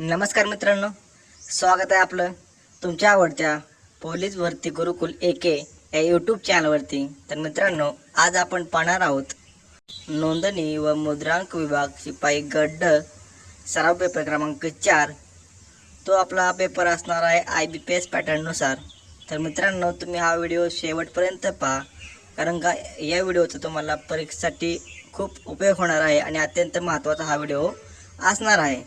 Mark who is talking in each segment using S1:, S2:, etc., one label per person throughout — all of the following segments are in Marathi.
S1: नमस्कार मित्रांनो स्वागत आहे आपलं तुमच्या आवडत्या पोलीस भरती गुरुकुल ए के या यूट्यूब चॅनलवरती तर मित्रांनो आज आपण पाहणार आहोत नोंदणी व मुद्रांक विभाग शिपाई गड्ड सराव पेपर क्रमांक चार. तो आपला पेपर असणार आहे आय बी पी एस पॅटर्ननुसार तर मित्रांनो तुम्ही हा व्हिडिओ शेवटपर्यंत पहा कारण का या व्हिडिओचा तुम्हाला परीक्षेसाठी खूप उपयोग होणार आहे आणि अत्यंत महत्त्वाचा हा व्हिडिओ असणार आहे.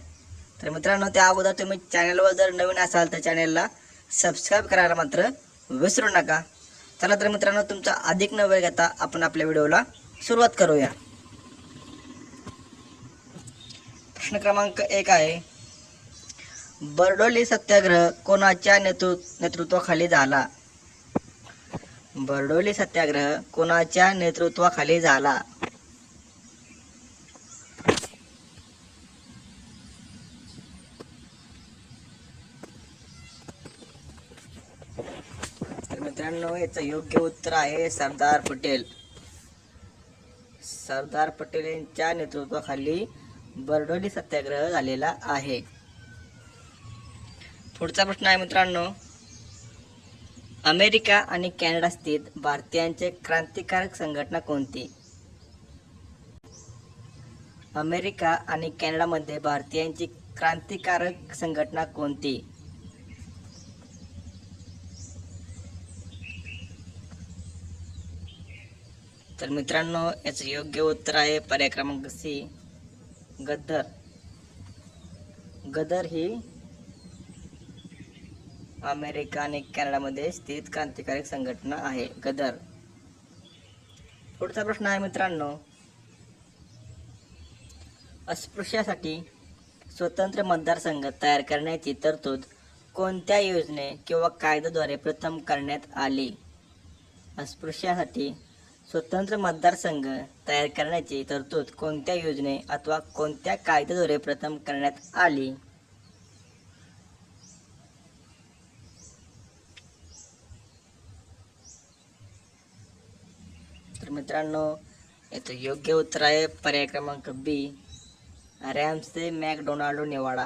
S1: तर मित्रांनो त्या अगोदर तुम्ही चॅनलवर जर नवीन असाल तर चॅनलला सबस्क्राईब करायला मात्र विसरू नका. चला तर मित्रांनो तुमचा अधिक न वेळ घेता आपण आपल्या व्हिडिओला सुरुवात करूया. प्रश्न क्रमांक एक आहे बरडोली सत्याग्रह कोणाच्या नेतृ नेतृत्वाखाली झाला? बरडोली सत्याग्रह कोणाच्या नेतृत्वाखाली झाला तर मित्रांनो याचं योग्य उत्तर आहे सरदार पटेल. सरदार पटेल यांच्या नेतृत्वाखाली बरडोली सत्याग्रह झालेला आहे. पुढचा प्रश्न आहे मित्रांनो. अमेरिका आणि कॅनडा स्थित भारतीयांचे क्रांतिकारक संघटना कोणती? अमेरिका आणि कॅनडामध्ये भारतीयांची क्रांतिकारक संघटना कोणती? तर मित्रांनो याचं योग्य उत्तर आहे पर्याय क्रमांक सी. गदर गदर ही अमेरिका आणि कॅनडामध्ये स्थित क्रांतिकारक संघटना आहे. गदर पुढचा प्रश्न आहे मित्रांनो. अस्पृश्यासाठी स्वतंत्र मतदारसंघ तयार करण्याची तरतूद कोणत्या योजने किंवा कायद्याद्वारे प्रथम करण्यात आली? अस्पृश्यासाठी स्वतंत्र मतदारसंघ तयार करण्याची तरतूद कोणत्या योजने अथवा कोणत्या कायद्याद्वारे प्रथम करण्यात आली? तर मित्रांनो याचं योग्य उत्तर आहे पर्याय क्रमांक बी रॅमसे मॅकडोनाल्डो निवाडा.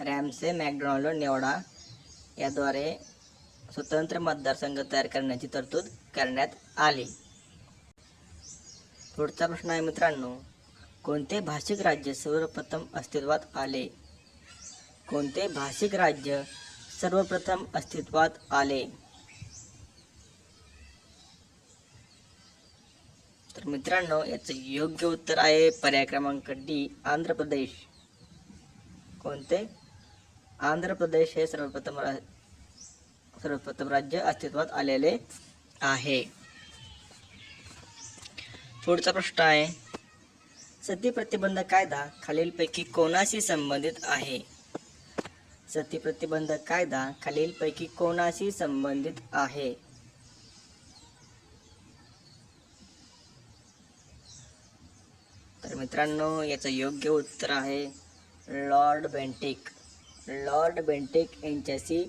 S1: रॅमसे मॅकडोनाल्डो निवाडा याद्वारे स्वतंत्र मतदारसंघ तयार करण्याची तरतूद करण्यात आले. पुढचा प्रश्न आहे मित्रांनो कोणते भाषिक राज्य सर्वप्रथम अस्तित्वात आले? कोणते भाषिक राज्य सर्वप्रथम अस्तित्वात आले? तर मित्रांनो याचं योग्य उत्तर आहे पर्याय क्रमांक डी आंध्र प्रदेश. कोणते? आंध्र प्रदेश हे सर्वप्रथम रा सर्वप्रथम राज्य अस्तित्वात आलेले आहे. पुढचा प्रश्न आहे सती प्रतिबंध कायदा खालीलपैकी कोणाशी संबंधित आहे? सती प्रतिबंध कायदा खालीलपैकी कोणाशी संबंधित आहे? तर मित्रांनो याचं योग्य उत्तर आहे लॉर्ड बेंटिक. लॉर्ड बेंटिक यांच्याशी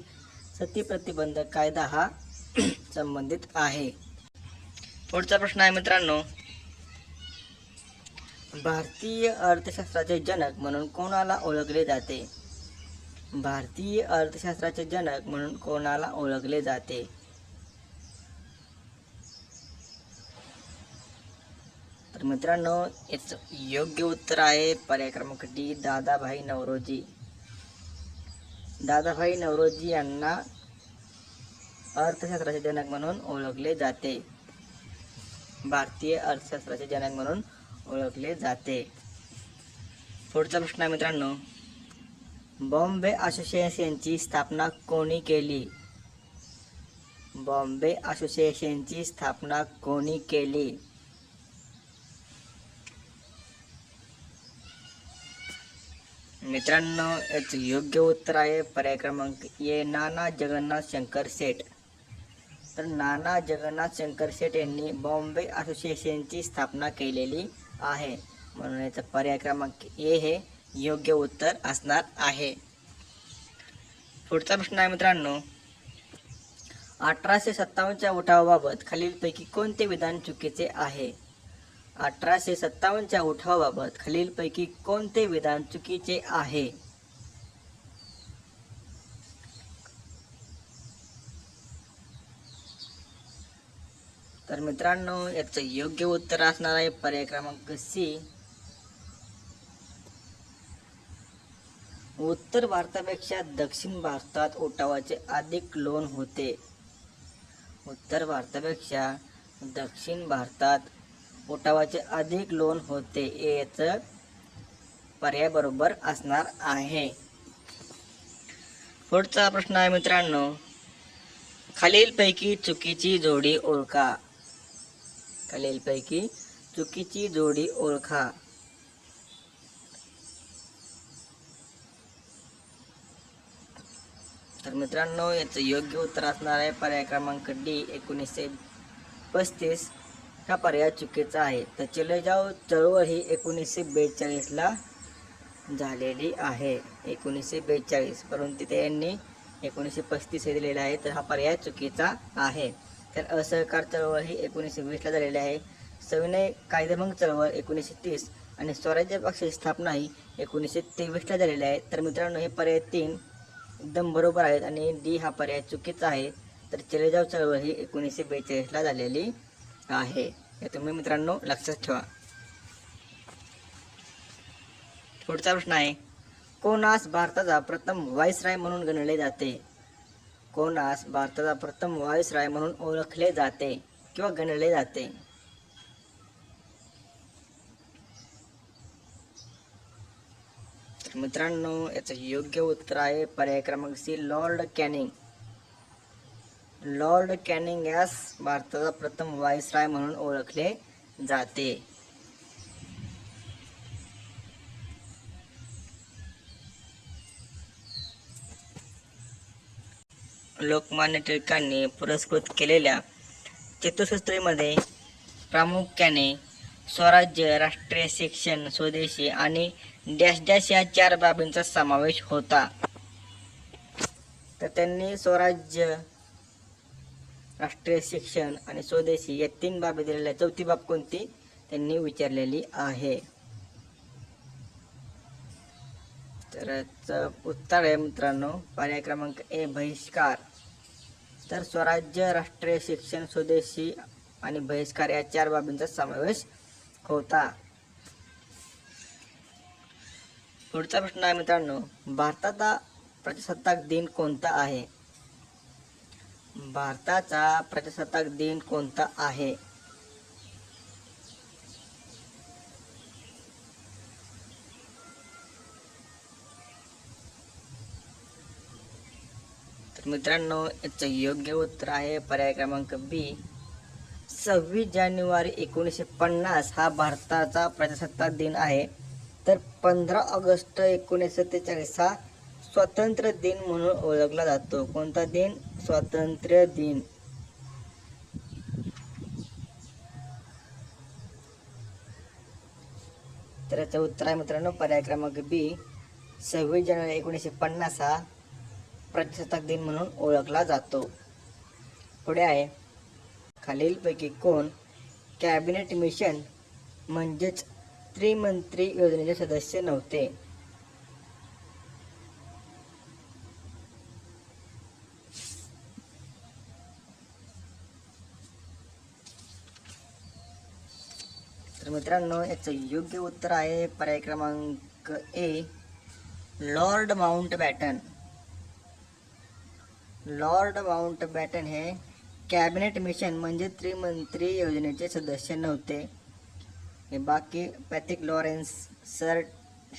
S1: सती प्रतिबंध कायदा हा संबंधित आहे. पुढचा प्रश्न आहे मित्रांनो. भारतीय अर्थशास्त्राचे जनक म्हणून कोणाला ओळखले जाते? भारतीय अर्थशास्त्राचे जनक म्हणून कोणाला ओळखले जाते? तर मित्रांनो याचं योग्य उत्तर आहे पर्याय क्रमांक डी दादाभाई नवरोजी. दादाभाई नवरोजी यांना अर्थशास्त्राचे जनक म्हणून ओळखले जाते. भारतीय अर्थशास्त्राचे जनक म्हणून ओळखले जाते. पुढचा प्रश्न आहे मित्रांनो बॉम्बे असोसिएशनची स्थापना कोणी केली? बॉम्बे असोसिएशनची स्थापना कोणी केली? मित्रांनो याचं योग्य उत्तर आहे पर्याय क्रमांक ये नाना जगन्नाथ शंकर सेठ. तर नाना जगन्नाथ शंकर शेठ यांनी बॉम्बे असोसिएशनची स्थापना केलेली आहे. म्हणून याचा पर्याय क्रमांक ए हे योग्य उत्तर असणार आहे. पुढचा प्रश्न आहे मित्रांनो अठराशे सत्तावन्नच्या उठावाबाबत खालीलपैकी कोणते विधान चुकीचे आहे? अठराशे सत्तावन्नच्या उठावाबाबत खालीलपैकी कोणते विधान चुकीचे आहे? तर मित्रांनो याचं योग्य उत्तर असणार आहे. पर्याय क्रमांक सी उत्तर भारतापेक्षा दक्षिण भारतात उठावाचे अधिक लोण होते. उत्तर भारतापेक्षा दक्षिण भारतात उठावाचे अधिक लोन होते. याचं पर्याय बरोबर असणार आहे. पुढचा प्रश्न आहे मित्रांनो खालीलपैकी चुकीची जोडी ओळखा. खालीलपैकी चुकीची जोडी ओळखा. तर मित्रांनो याचं योग्य उत्तर असणार आहे. पर्याय क्रमांक डी एकोणीसशे पस्तीस. हा पर्याय चुकीचा आहे. तर चले जाओ चळवळ ही एकोणीसशे बेचाळीसला झालेली आहे. एकोणीसशे बेचाळीस. परंतु तिथे यांनी एकोणीसशे पस्तीस हे दिलेलं आहे. तर हा पर्याय चुकीचा आहे. तर असहकार चळवळ ही एकोणीसशे वीसला झालेली आहे. सविनय कायदेभंग चळवळ एकोणीसशे तीस आणि स्वराज्य पक्षाची स्थापना ही एकोणीसशे तेवीसला झालेली आहे. तर मित्रांनो हे पर्याय तीन एकदम बरोबर आहेत आणि डी हा पर्याय चुकीचा आहे. तर चलेजाव चळवळ ही एकोणीसशे बेचाळीसला झालेली आहे. हे तुम्ही मित्रांनो लक्षात ठेवा. पुढचा प्रश्न आहे कोणास भारताचा प्रथम व्हाईसराय म्हणून गणले जाते? कोणास भारताचा प्रथम व्हाईसराय म्हणून ओळखले जाते किंवा गणले जाते. मित्रांनो याचं योग्य उत्तर आहे पर्याय क्रमांक C Lord Canning. Lord Canning यास भारताचा प्रथम व्हाईसराय म्हणून ओळखले जाते. लोकमान्य टिळकांनी पुरस्कृत केलेल्या चतुसूत्रीमध्ये प्रामुख्याने स्वराज्य राष्ट्रीय शिक्षण स्वदेशी आणि डॅश डॅश या चार बाबींचा समावेश होता. तर त्यांनी स्वराज्य राष्ट्रीय शिक्षण आणि स्वदेशी या तीन बाबी दिलेल्या चौथी बाब कोणती? त्यांनी विचारलेली आहे. तर उत्तर आहे मित्रांनो. पर्याय क्रमांक ए बहिष्कार. तर स्वराज्य राष्ट्रीय शिक्षण स्वदेशी आणि बहिष्कार या चार बाबींचा समावेश होता. पुढचा प्रश्न आहे मित्रांनो भारताचा प्रजासत्ताक दिन कोणता आहे? भारताचा प्रजासत्ताक दिन कोणता आहे? मित्रांनो याचं योग्य उत्तर आहे पर्याय क्रमांक बी सव्वीस जानेवारी एकोणीसशे पन्नास हा भारताचा प्रजासत्ताक दिन आहे. तर पंधरा ऑगस्ट एकोणीसशे सत्तेचाळीस हा स्वातंत्र्य दिन म्हणून ओळखला जातो. कोणता दिन? स्वातंत्र्य दिन. तर याचं उत्तर आहे मित्रांनो पर्याय क्रमांक बी सव्वीस जानेवारी एकोणीसशे पन्नास हा प्रजासत्ताक दिन म्हणून ओळखला जातो. पुढे आहे. खालीलपैकी कोण? कॅबिनेट मिशन म्हणजेच त्रिमंत्री योजनेचे सदस्य नव्हते. तर मित्रांनो याचं योग्य उत्तर आहे. पर्याय क्रमांक A Lord Mountbatten. Lord Mountbatten हे कॅबिनेट मिशन म्हणजे त्रिमंत्री योजनेचे सदस्य नव्हते. हे बाकी Pethick Lawrence sir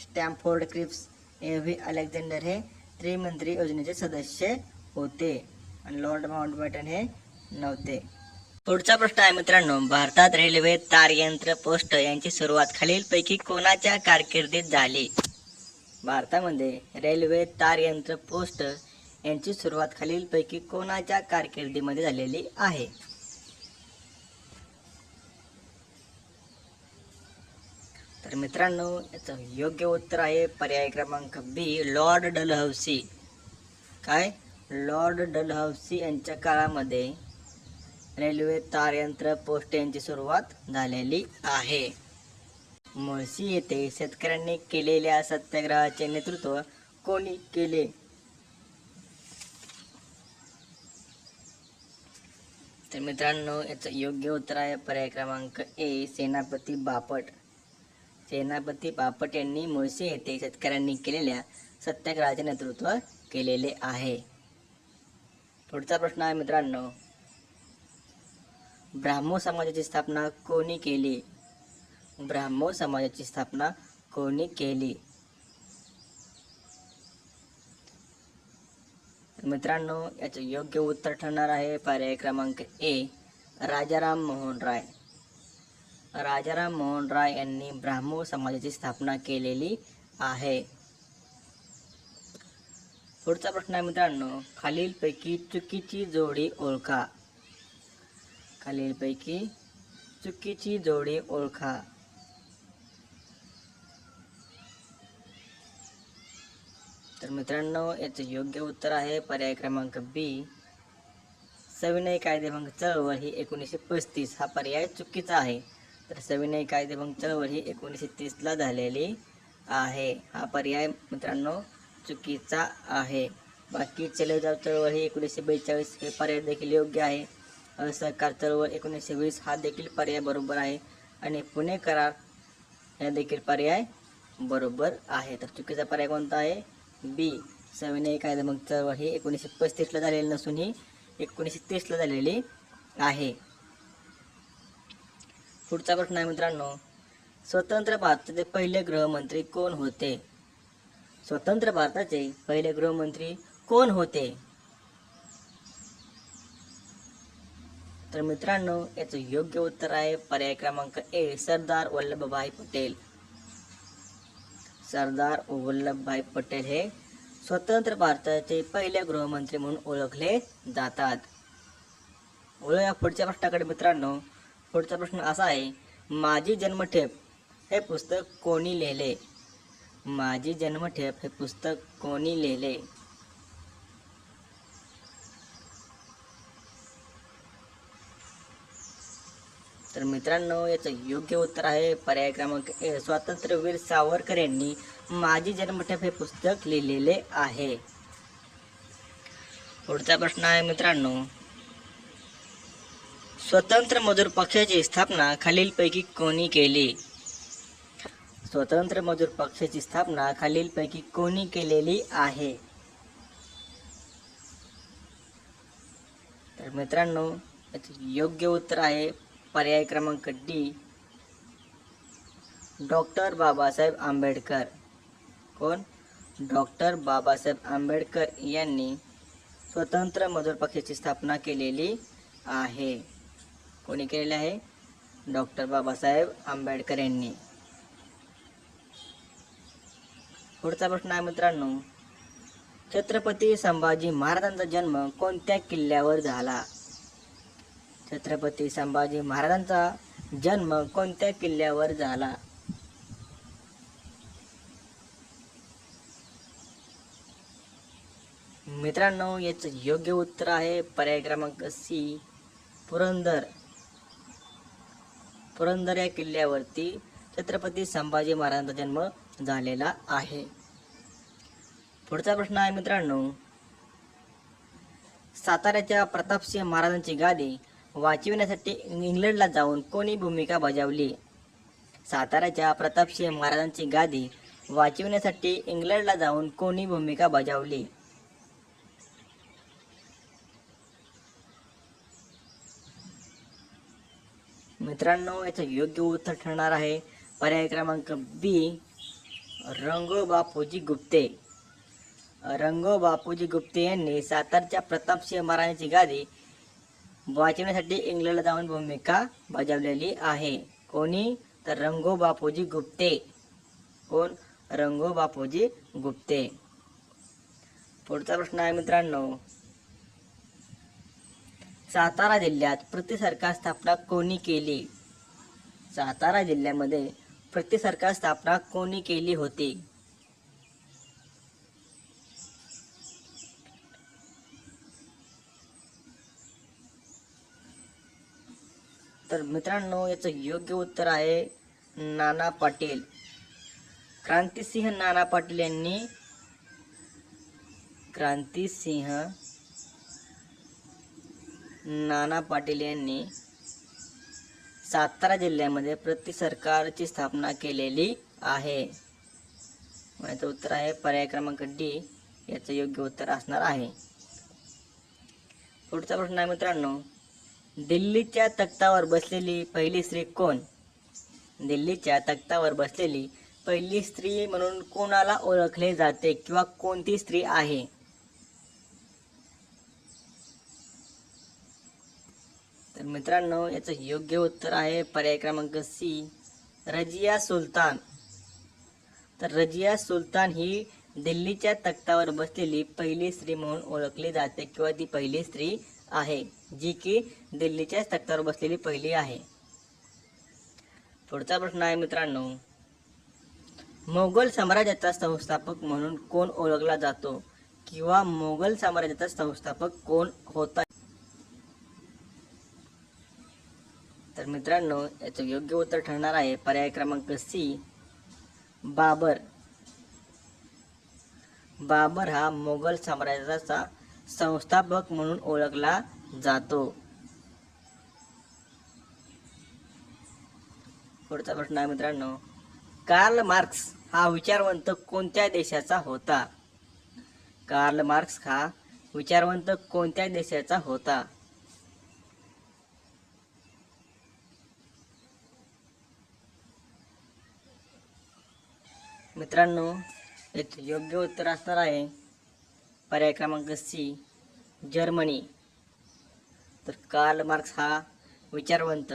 S1: Stafford Cripps A V Alexander हे त्रिमंत्री योजनेचे सदस्य होते आणि लॉर्ड माउंट बॅटन हे नव्हते. पुढचा प्रश्न आहे मित्रांनो भारतात रेल्वे तारयंत्र पोस्ट यांची सुरुवात खालीलपैकी कोणाच्या कारकिर्दीत झाली? भारतामध्ये रेल्वे तारयंत्र पोस्ट यांची सुरुवात खालीलपैकी कोणाच्या कारकिर्दीमध्ये झालेली आहे? तर मित्रांनो याचं योग्य उत्तर आहे पर्याय क्रमांक बी लॉर्ड डलहौसी. काय? लॉर्ड डलहौसी यांच्या काळामध्ये रेल्वे तारयंत्र पोस्ट यांची सुरुवात झालेली आहे. मुळशी येथे शेतकऱ्यांनी केलेल्या सत्याग्रहाचे नेतृत्व कोणी केले? तर मित्रांनो याचं योग्य उत्तर आहे पर्याय क्रमांक ए सेनापती बापट. सेनापती बापट यांनी मुळशी येथे शेतकऱ्यांनी केलेल्या सत्याग्रहाचे नेतृत्व केलेले आहे. पुढचा प्रश्न आहे मित्रांनो ब्राह्मो समाजाची स्थापना कोणी केली? ब्राह्मो समाजाची स्थापना कोणी केली? मित्रांनो याचं योग्य उत्तर ठरणार आहे पर्याय क्रमांक ए राजाराम मोहन राय. राजाराम मोहन राय यांनी ब्राह्मो समाजाची स्थापना केलेली आहे. पुढचा प्रश्न आहे मित्रांनो खालीलपैकी चुकीची जोडी ओळखा. खालीलपैकी चुकीची जोडी ओळखा. तर मित्रांनो याचं योग्य उत्तर आहे पर्याय क्रमांक बी सविनय कायदेभंग चळवळ ही एकोणीसशे पस्तीस हा पर्याय चुकीचा आहे. तर सविनय कायदेभंग चळवळ ही एकोणीसशे तीसला झालेली आहे. हा पर्याय मित्रांनो चुकीचा आहे. बाकी चलेजाव चळवळ ही एकोणीसशे बेचाळीस हे पर्याय देखील योग्य आहे. असहकार चळवळ एकोणीसशे वीस हा देखील पर्याय बरोबर आहे. आणि पुणे करार हा देखील पर्याय बरोबर आहे. तर चुकीचा पर्याय कोणता आहे? बी सविनय मग? चळवळ ही एकोणीसशे पस्तीसला झालेली नसून ही एकोणीसशे तीसला झालेली आहे. पुढचा प्रश्न आहे मित्रांनो. स्वतंत्र भारताचे पहिले गृहमंत्री कोण होते? स्वतंत्र भारताचे पहिले गृहमंत्री कोण होते? तर मित्रांनो याचं योग्य उत्तर आहे पर्याय क्रमांक ए सरदार वल्लभभाई पटेल. सरदार वल्लभभाई पटेल हे स्वतंत्र भारताचे पहिले गृहमंत्री म्हणून ओळखले जातात. ओळख पुढच्या प्रश्नाकडे मित्रांनो. पुढचा प्रश्न असा आहे माझी जन्मठेप हे पुस्तक कोणी लिहिले? माझी जन्मठेप हे पुस्तक कोणी लिहिले? तर मित्रांनो याचं योग्य उत्तर आहे पर्याय क्रमांक ए. स्वातंत्र्यवीर सावरकर यांनी माझी जन्मठेप हे पुस्तक लिहिलेले आहे. पुढचा प्रश्न आहे मित्रांनो. स्वतंत्र मजूर पक्षाची स्थापना खालीलपैकी कोणी केली? स्वतंत्र मजूर पक्षाची स्थापना खालीलपैकी कोणी केलेली आहे? तर मित्रांनो याचं योग्य उत्तर आहे पर्याय क्रमांक डी. डॉक्टर बाबासाहेब आंबेडकर. कोण? डॉक्टर बाबासाहेब आंबेडकर यांनी स्वतंत्र मजूर पक्षाची स्थापना केलेली आहे. कोणी केलेली आहे? डॉक्टर बाबासाहेब आंबेडकर यांनी. पुढचा प्रश्न आहे मित्रांनो. छत्रपती संभाजी महाराजांचा जन्म कोणत्या किल्ल्यावर झाला? छत्रपती संभाजी महाराजांचा जन्म कोणत्या किल्ल्यावर झाला? मित्रांनो याचं योग्य उत्तर आहे पर्याय क्रमांक सी पुरंदर. पुरंदर या किल्ल्यावरती छत्रपती संभाजी महाराजांचा जन्म झालेला आहे. पुढचा प्रश्न आहे मित्रांनो साताऱ्याच्या प्रतापसिंह महाराजांची गादी वाचविण्यासाठी इंग्लंडला जाऊन कोणी भूमिका बजावली? साताऱ्याच्या प्रतापसिंह महाराजांची गादी वाचविण्यासाठी इंग्लंडला जाऊन कोणी भूमिका बजावली? मित्रांनो याचं योग्य उत्तर ठरणार आहे. पर्याय क्रमांक बी रंगो बापूजी गुप्ते. रंगो बापूजी गुप्ते यांनी सातारच्या प्रतापसिंह महाराजांची गादी वाचवण्यासाठी इंग्लंडला जाऊन भूमिका बजावलेली आहे. कोणी? तर रंगो बापूजी गुप्ते. कोण? रंगो बापूजी गुप्ते. पुढचा प्रश्न आहे मित्रांनो. सातारा जिल्ह्यात प्रति सरकार स्थापना कोणी केली? सातारा जिल्ह्यामध्ये प्रति सरकार स्थापना कोणी केली होती? तर मित्रांनो याचं योग्य उत्तर आहे नाना पाटील. क्रांतिसिंह नाना पाटील यांनी क्रांतिसिंह नाना पाटील यांनी सातारा जिल्ह्यामध्ये प्रति सरकारची स्थापना केलेली आहे. याचं उत्तर आहे पर्याय क्रमांक डी याचं योग्य उत्तर असणार आहे. पुढचा प्रश्न आहे मित्रांनो दिल्लीच्या तख्तावर बसलेली पहिली स्त्री कोण? दिल्लीच्या तख्तावर बसलेली पहिली स्त्री म्हणून कोणाला ओळखले जाते किंवा कोणती स्त्री आहे? तर मित्रांनो याचं योग्य उत्तर आहे पर्याय क्रमांक सी रजिया सुलतान. तर रजिया सुलतान ही दिल्लीच्या तख्तावर बसलेली पहिली स्त्री म्हणून ओळखली जाते किंवा ती पहिली स्त्री आहे. जी की दिल्लीच्या तख्तावर बसलेली पहिली आहे. पुढचा प्रश्न आहे मित्रांनो मोगल साम्राज्याचा संस्थापक म्हणून कोण ओळखला जातो किंवा मोगल साम्राज्याचा संस्थापक कोण होता? तर मित्रांनो याचं योग्य उत्तर ठरणार आहे. पर्याय क्रमांक सी बाबर. बाबर हा मोगल साम्राज्याचा संस्थापक म्हणून ओळखला जातो. पुढचा प्रश्न आहे मित्रांनो कार्ल मार्क्स हा विचारवंत कोणत्या देशाचा होता? कार्ल मार्क्स हा विचारवंत कोणत्या देशाचा होता? मित्रांनो याचे योग्य उत्तर असणार आहे. पर्याय क्रमांक सी जर्मनी. तर कार्ल मार्क्स हा विचारवंत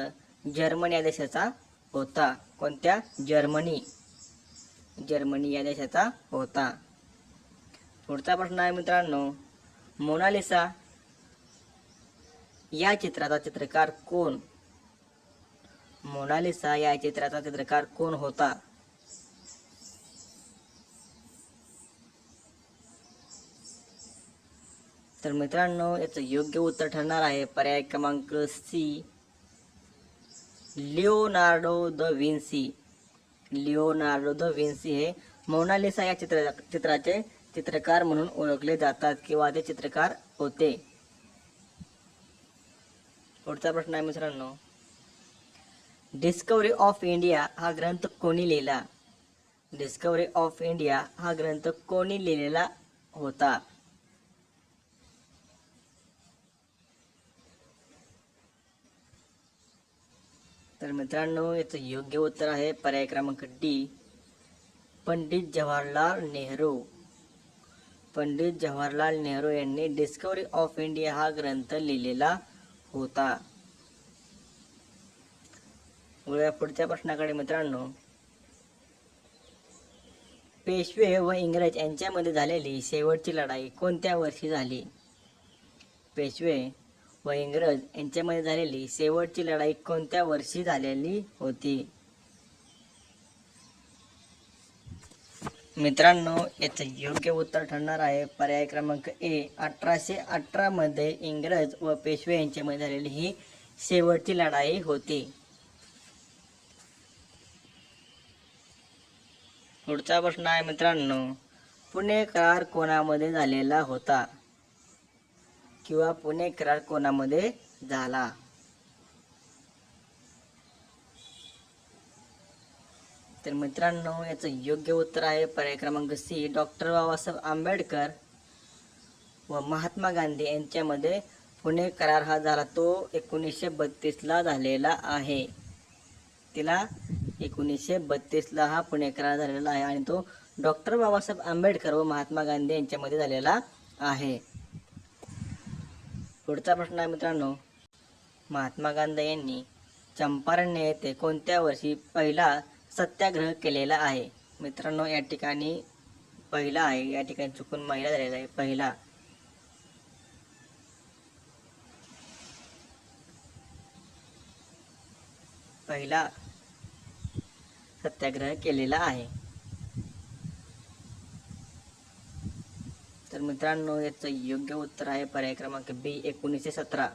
S1: जर्मनी या देशाचा होता. कोणत्या? जर्मनी. जर्मनी या देशाचा होता. पुढचा प्रश्न आहे मित्रांनो मोनालिसा या चित्राचा चित्रकार कोण? मोनालिसा या चित्राचा चित्रकार कोण होता? तर मित्रांनो याचं योग्य उत्तर ठरणार आहे. पर्याय क्रमांक C. Leonardo da Vinci. Leonardo da Vinci हे मोनालिसा या चित्र चित्राचे चित्रकार म्हणून ओळखले जातात किंवा ते चित्रकार होते. पुढचा प्रश्न आहे मित्रांनो. डिस्कवरी ऑफ इंडिया हा ग्रंथ कोणी लिहिला? डिस्कवरी ऑफ इंडिया हा ग्रंथ कोणी लिहिलेला होता? तर मित्रांनो याचं योग्य उत्तर आहे पर्याय क्रमांक डी पंडित जवाहरलाल नेहरू. पंडित जवाहरलाल नेहरू यांनी डिस्कवरी ऑफ इंडिया हा ग्रंथ लिहिलेला होता. पुढच्या प्रश्नाकडे मित्रांनो. पेशवे व इंग्रज यांच्यामध्ये झालेली शेवटची लढाई कोणत्या वर्षी झाली? पेशवे व इंग्रज यांच्यामध्ये झालेली शेवटची लढाई कोणत्या वर्षी झालेली होती? मित्रांनो याचं योग्य उत्तर ठरणार आहे. पर्याय क्रमांक ए अठराशे अठरामध्ये इंग्रज व पेशवे यांच्यामध्ये झालेली ही शेवटची लढाई होती. पुढचा प्रश्न आहे मित्रांनो पुणे करार कोणामध्ये झालेला होता? किंवा पुणे करार कोणामध्ये झाला? तर मित्रांनो याचं योग्य उत्तर आहे पर्याय क्रमांक सी. डॉक्टर बाबासाहेब आंबेडकर व महात्मा गांधी यांच्यामध्ये पुणे करार हा झाला. तो एकोणीसशे बत्तीसला झालेला आहे. तिला एकोणीसशे बत्तीसला हा पुणे करार झालेला आहे आणि तो डॉक्टर बाबासाहेब आंबेडकर व महात्मा गांधी यांच्यामध्ये झालेला आहे. पुढचा प्रश्न आहे मित्रांनो. महात्मा गांधी यांनी चंपारण येथे कोणत्या वर्षी पहिला सत्याग्रह केलेला आहे? मित्रांनो या ठिकाणी पहिला आहे. या ठिकाणी चुकून महिला झालेला आहे. पहिला. पहिला सत्याग्रह केलेला आहे. तर मित्रांनो याचं योग्य उत्तर आहे पर्याय क्रमांक बी एकोणीसशे सतरा.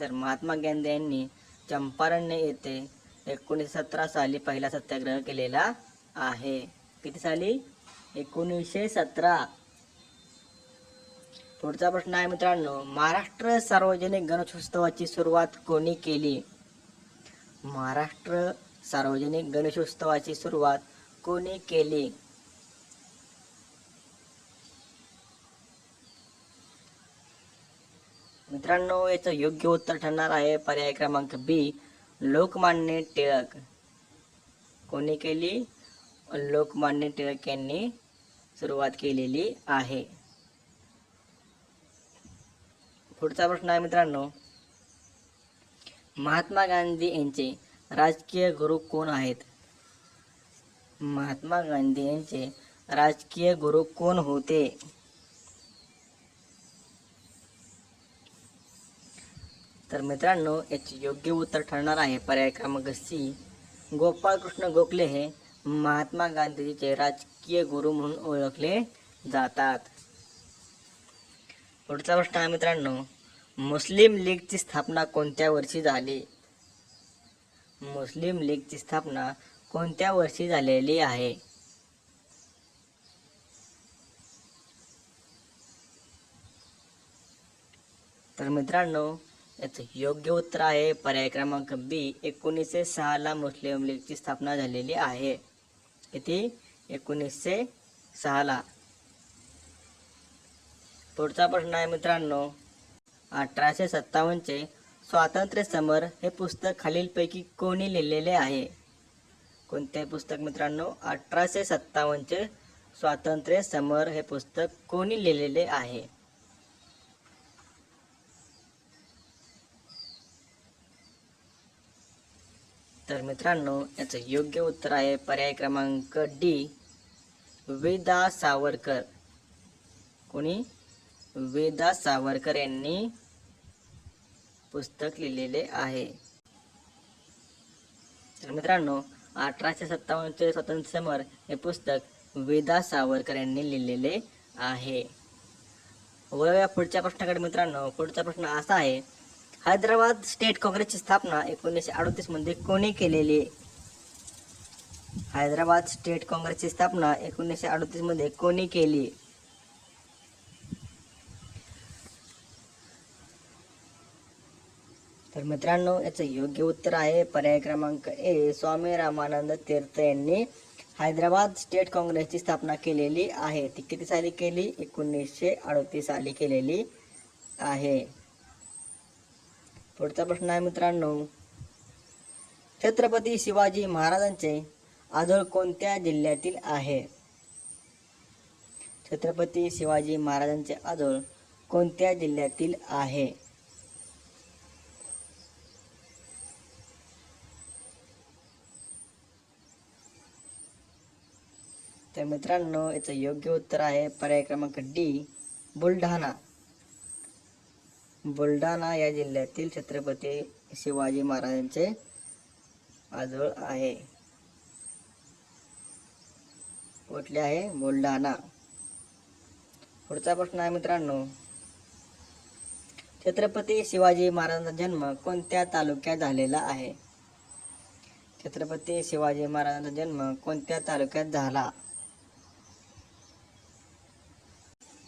S1: तर महात्मा गांधी यांनी चंपारण्य येथे एकोणीसशे सतरा साली पहिला सत्याग्रह केलेला आहे. किती साली? एकोणीसशे सतरा. पुढचा प्रश्न आहे मित्रांनो महाराष्ट्र सार्वजनिक गणेशोत्सवाची सुरुवात कोणी केली? महाराष्ट्र सार्वजनिक गणेशोत्सवाची सुरुवात कोणी केली? मित्रांनो याचं योग्य उत्तर ठरणार आहे पर्याय क्रमांक बी लोकमान्य टिळक. कोणी केली? लोकमान्य टिळक यांनी सुरुवात केलेली आहे. पुढचा प्रश्न आहे मित्रांनो महात्मा गांधी यांचे राजकीय गुरु कोण आहेत? महात्मा गांधी यांचे राजकीय गुरु कोण होते? तर मित्रांनो याचे योग्य उत्तर ठरणार आहे. पर्याय क्रमांक सी गोपाळकृष्ण गोखले हे महात्मा गांधीजीचे राजकीय गुरु म्हणून ओळखले जातात. पुढचा प्रश्न आहे मित्रांनो मुस्लिम लीगची स्थापना कोणत्या वर्षी झाली? मुस्लिम लीगची स्थापना कोणत्या वर्षी झालेली आहे? तर मित्रांनो याचं योग्य उत्तर आहे. पर्याय क्रमांक बी एकोणीसशे सहाला मुस्लिम लीगची स्थापना झालेली आहे. किती? एकोणीसशे सहाला पुढचा प्रश्न आहे मित्रांनो. अठराशे सत्तावन्नचे स्वातंत्र्य समर हे पुस्तक खालीलपैकी कोणी लिहिलेले आहे? कोणते पुस्तक मित्रांनो? अठराशे सत्तावन्नचे स्वातंत्र्य समर हे पुस्तक कोणी लिहिलेले आहे? तर मित्रांनो याचं योग्य उत्तर आहे पर्याय क्रमांक डी वेदा सावरकर. कोणी? वेदा सावरकर यांनी पुस्तक लिहिलेले आहे. तर मित्रांनो अठराशे सत्तावन्नचे स्वातंत्र्य समर हे पुस्तक वेदा सावरकर यांनी लिहिलेले आहे. वळूया पुढच्या प्रश्नाकडे मित्रांनो. पुढचा प्रश्न असा आहे हैदराबाद स्टेट काँग्रेसची स्थापना एकोणीसशे अडतीसमध्ये कोणी केलेली? हैदराबाद स्टेट काँग्रेसची स्थापना एकोणीसशे अडतीसमध्ये कोणी केली? तर मित्रांनो याचं योग्य उत्तर आहे पर्याय क्रमांक ए स्वामी रामानंद तीर्थ यांनी हैदराबाद स्टेट काँग्रेसची स्थापना केलेली आहे. ती किती साली केली? एकोणीसशे अडतीस साली केलेली आहे. पुढचा प्रश्न आहे मित्रांनो. छत्रपती शिवाजी महाराजांचे आजोळ कोणत्या जिल्ह्यातील आहे? छत्रपती शिवाजी महाराजांचे आजोळ कोणत्या जिल्ह्यातील आहे? तर मित्रांनो याचं योग्य उत्तर आहे पर्याय क्रमांक डी बुलढाणा. बुलढाणा या जिल्ह्यातील छत्रपती शिवाजी महाराजांचे आजोळ आहे. कुठले आहे? बुलढाणा. पुढचा प्रश्न आहे मित्रांनो. छत्रपती शिवाजी महाराजांचा जन्म कोणत्या तालुक्यात झालेला आहे? छत्रपती शिवाजी महाराजांचा जन्म कोणत्या तालुक्यात झाला?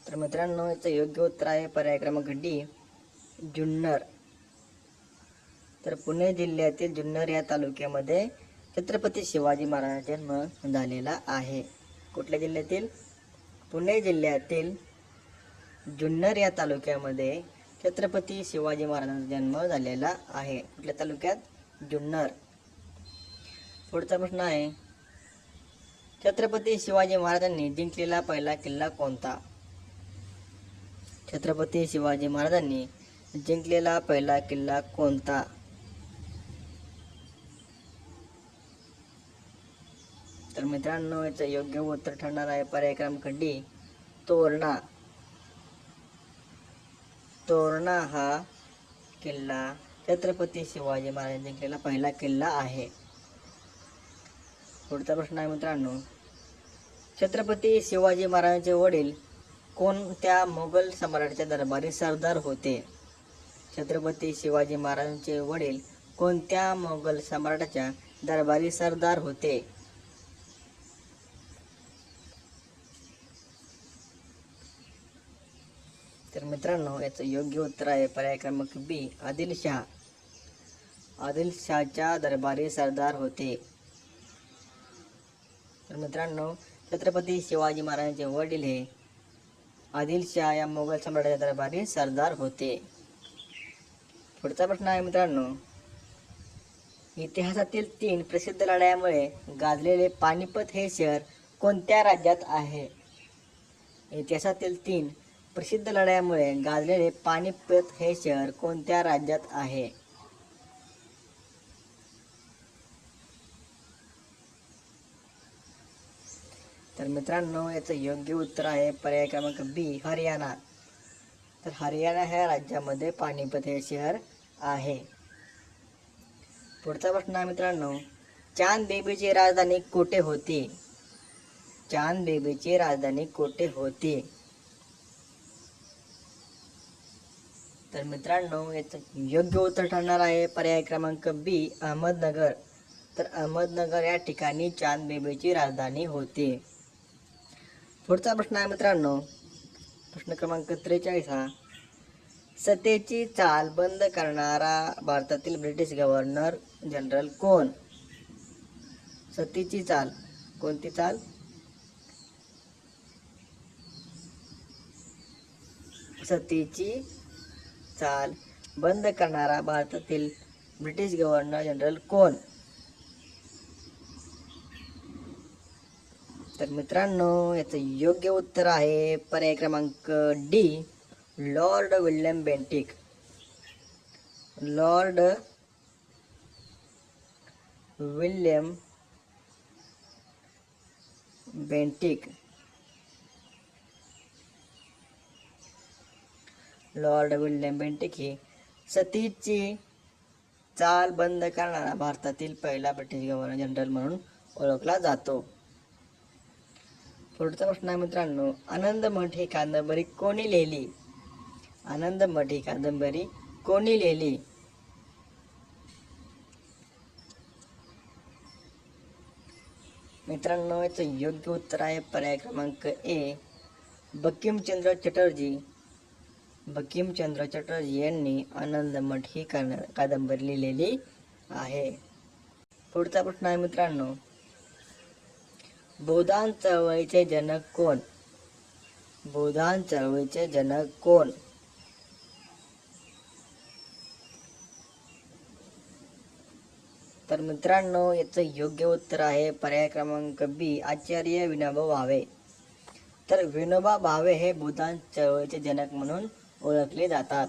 S1: तर मित्रांनो याचं योग्य उत्तर आहे पर्याय क्रमांक डी. जुन्नर. तर पुणे जिल्ह्यातील जुन्नर या तालुक्यामध्ये छत्रपती शिवाजी महाराजांचा जन्म झालेला आहे. कुठल्या जिल्ह्यातील? पुणे जिल्ह्यातील जुन्नर या तालुक्यामध्ये छत्रपती शिवाजी महाराजांचा जन्म झालेला आहे. कुठल्या तालुक्यात? जुन्नर. पुढचा प्रश्न आहे छत्रपती शिवाजी महाराजांनी जिंकलेला पहिला किल्ला कोणता? छत्रपती शिवाजी महाराजांनी जिंकलेला पहिला किल्ला कोणता? तर मित्रांनो याचं योग्य उत्तर ठरणार आहे पर्याय क्रमांक डी तोरणा. तोरणा हा किल्ला छत्रपती शिवाजी महाराजांनी जिंकलेला पहिला किल्ला आहे. पुढचा प्रश्न आहे मित्रांनो. छत्रपती शिवाजी महाराजांचे वडील कोणत्या मोगल सम्राटाच्या दरबारी सरदार होते? छत्रपती शिवाजी महाराजांचे वडील कोणत्या मोगल सम्राटाच्या दरबारी सरदार होते? तर मित्रांनो याचं योग्य उत्तर आहे पर्याय क्रमांक बी आदिलशाह आदिलशहाच्या दरबारी सरदार होते. तर मित्रांनो छत्रपती शिवाजी महाराजांचे वडील हे आदिलशाह या मोगल सम्राटाच्या दरबारी सरदार होते. पुढचा प्रश्न आहे मित्रांनो. इतिहासातील तीन प्रसिद्ध लढायामुळे गाजलेले पानिपत हे शहर कोणत्या राज्यात आहे? इतिहासातील तीन प्रसिद्ध लढायामुळे गाजलेले पानिपत हे शहर कोणत्या राज्यात आहे? तर मित्रांनो याचं योग्य उत्तर आहे पर्याय क्रमांक बी हरियाणा. तर हरियाणा ह्या राज्यामध्ये पानिपत हे शहर आहे. पुढचा प्रश्न आहे मित्रांनो चांद बेबीची राजधानी कोठे होती? चांद बेबीची राजधानी कोठे होती? तर मित्रांनो याचं योग्य उत्तर ठरणार आहे पर्याय क्रमांक बी अहमदनगर. तर अहमदनगर या ठिकाणी चांद बेबीची राजधानी होती. पुढचा प्रश्न आहे मित्रांनो प्रश्न क्रमांक त्रेचाळीस हा. सत्तेची चाल बंद करणारा भारतातील ब्रिटिश गव्हर्नर जनरल कोण? सत्तेची चाल. कोणती चाल? सत्तेची चाल बंद करणारा भारतातील ब्रिटिश गव्हर्नर जनरल कोण? तर मित्रांनो याचं योग्य उत्तर आहे पर्याय क्रमांक D. Lord William Bentinck Lord William Bentinck Lord William Bentinck ही सतीची चाल बंद करणारा भारतातील पहिला ब्रिटिश गव्हर्नर जनरल म्हणून ओळखला जातो. पुढचा प्रश्न आहे मित्रांनो आनंद मठ ही कादंबरी कोणी लिहिली? आनंदमठ ही कादंबरी कोणी लिहिली मित्रांनो याचं योग्य उत्तर आहे पर्याय क्रमांक ए. बकिमचंद्र चटर्जी. बकिमचंद्र चटर्जी यांनी आनंदमठ ही कादंबरी लिहिलेली आहे. पुढचा प्रश्न आहे मित्रांनो. बौद्धान चळवळीचे जनक कोण? बौद्धान चळवळीचे जनक कोण? तर मित्रांनो याचं योग्य उत्तर आहे पर्याय क्रमांक बी आचार्य विनोबा भावे. तर विनोबा भावे हे भूतान चळवळीचे जनक म्हणून ओळखले जातात.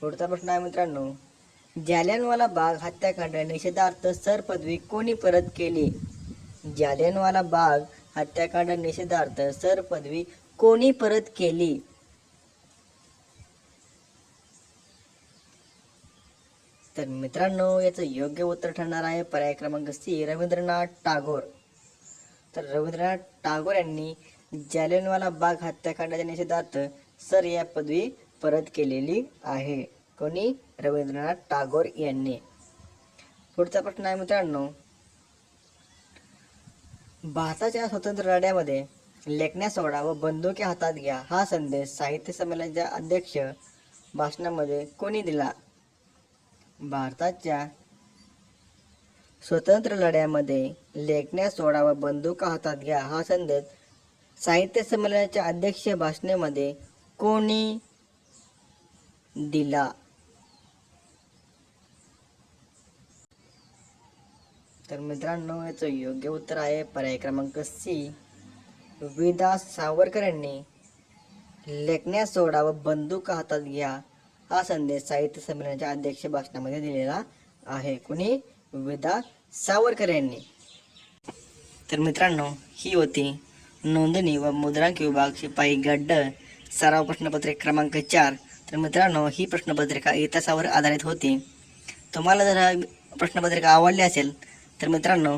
S1: पुढचा प्रश्न आहे मित्रांनो जालियनवाला बाग हत्याकांड निषेधार्थ सर पदवी कोणी परत केली? जालियनवाला बाग हत्याकांड निषेधार्थ सर पदवी कोणी परत केली? तर मित्रांनो याचं योग्य उत्तर ठरणार आहे पर्याय क्रमांक सी रवींद्रनाथ टागोर. तर रवींद्रनाथ टागोर यांनी जालियनवाला बाग हत्याकांडाच्या निषेधार्थ सर या पदवी परत केलेली आहे. कोणी? रवींद्रनाथ टागोर यांनी. पुढचा प्रश्न आहे मित्रांनो भारताच्या स्वतंत्र लढ्यामध्ये लेखण्या सोडा व बंदुके हातात घ्या हा संदेश साहित्य संमेलनाच्या अध्यक्ष भाषणामध्ये कोणी दिला? भारताच्या स्वतंत्र लढ्यामध्ये लेखण्या सोडा व बंदुका हातात घ्या हा संदेश साहित्य संमेलनाच्या अध्यक्ष भाषणामध्ये कोणी दिला? तर मित्रांनो याचं योग्य उत्तर आहे पर्याय क्रमांक सी. विदा सावरकर यांनी लेखण्या सोडा व बंदूक हातात घ्या हा संदेश साहित्य संमेलनाच्या अध्यक्ष भाषणामध्ये दिलेला आहे. कुणी? विदा सावरकर यांनी. तर मित्रांनो ही होती नोंदणी व मुद्रांक विभाग शिपाई गड्ड सराव प्रश्नपत्रिका क्रमांक चार. तर मित्रांनो ही प्रश्नपत्रिका इतिहासावर आधारित होती. तुम्हाला जर प्रश्नपत्रिका आवडली असेल तर मित्रांनो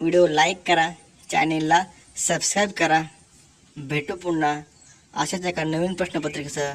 S1: व्हिडिओ लाईक करा चॅनेलला सबस्क्राईब करा. भेटू पुन्हा अशाच एका नवीन प्रश्नपत्रिकेसह.